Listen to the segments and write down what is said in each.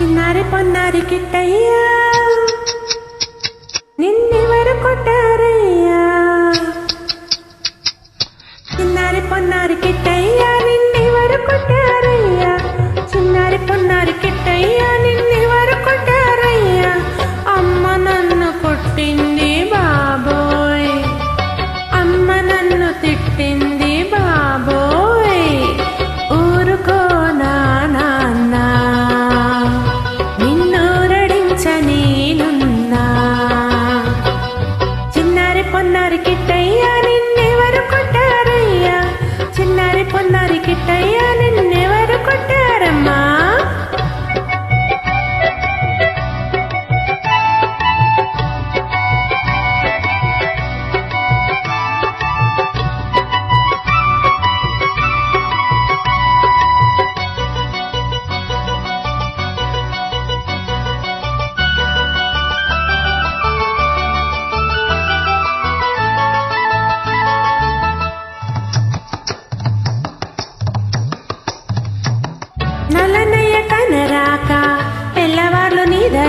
చిన్నారి పొన్నారి కిట్టయ్యా. నిన్నెవరు కొట్టారయ్యా. చిన్నారి పొన్నారి కిట్టయ్యా నిన్నెవరు కొట్టారయ్యా. చిన్నారి పొన్నారి కిట్టయ్యా నిన్నెవరు కొట్టారయ్యా. అమ్మ నన్ను కొట్టింది బాబోయ్. అమ్మ నన్ను తిట్టి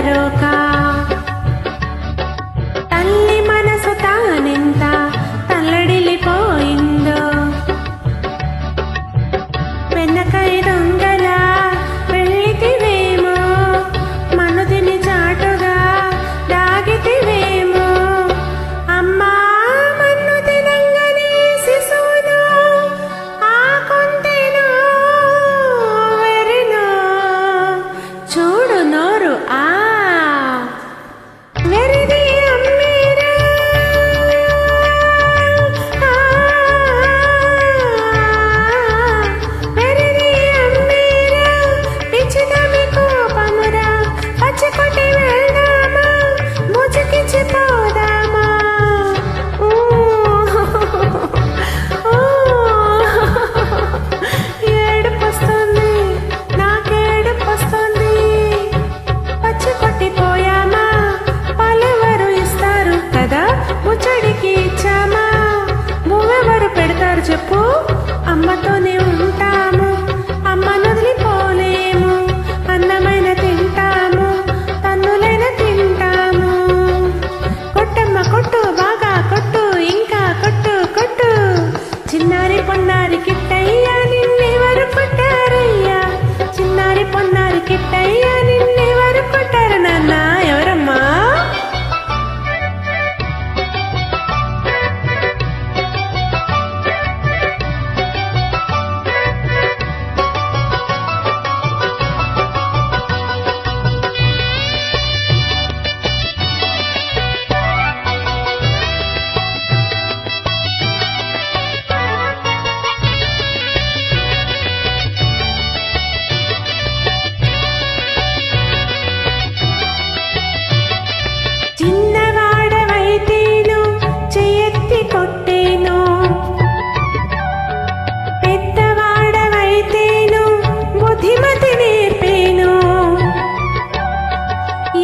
battle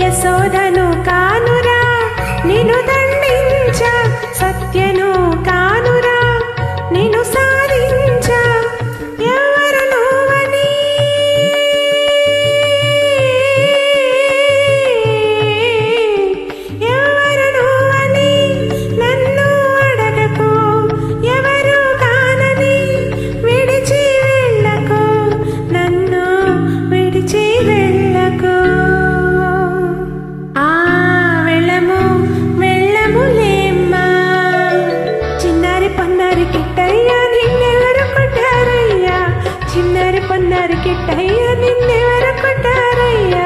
యశోదను కా పొన్నారు కిట్టయ్యా నిన్నెవరు కొట్టారయ్యా? చిన్నారు పొన్నారు కిట్టయ్యా నిన్నెవరు కొట్టారయ్యా?